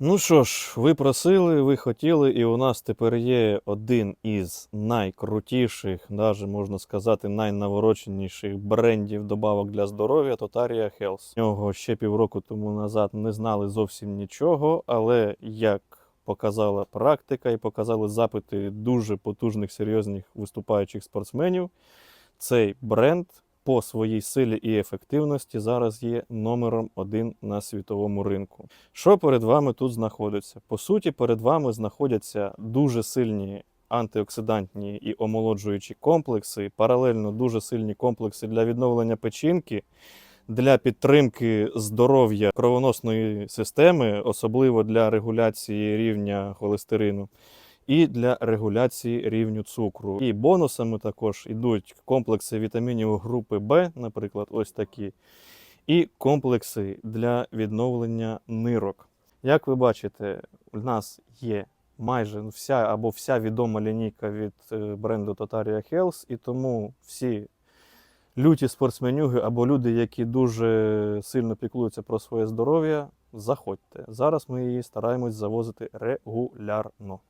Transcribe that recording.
Ну що ж, ви просили, ви хотіли, і у нас тепер є один із найкрутіших, навіть можна сказати, найнавороченіших брендів добавок для здоров'я Totaria Health. Нього ще півроку тому назад не знали зовсім нічого, але як показала практика і показали запити дуже потужних серйозних виступаючих спортсменів, цей бренд по своїй силі і ефективності зараз є номером один на світовому ринку. Що перед вами тут знаходиться? По суті, перед вами знаходяться дуже сильні антиоксидантні і омолоджуючі комплекси, паралельно дуже сильні комплекси для відновлення печінки. Для підтримки здоров'я кровоносної системи, особливо для регуляції рівня холестерину, і для регуляції рівню цукру. І бонусами також йдуть комплекси вітамінів групи Б, наприклад, ось такі, і комплекси для відновлення нирок. Як ви бачите, у нас є майже вся або вся відома лінійка від е, бренду Totaria Health, і тому всі люті спортсменюги або люди, які дуже сильно піклуються про своє здоров'я, заходьте. Зараз ми її стараємось завозити регулярно.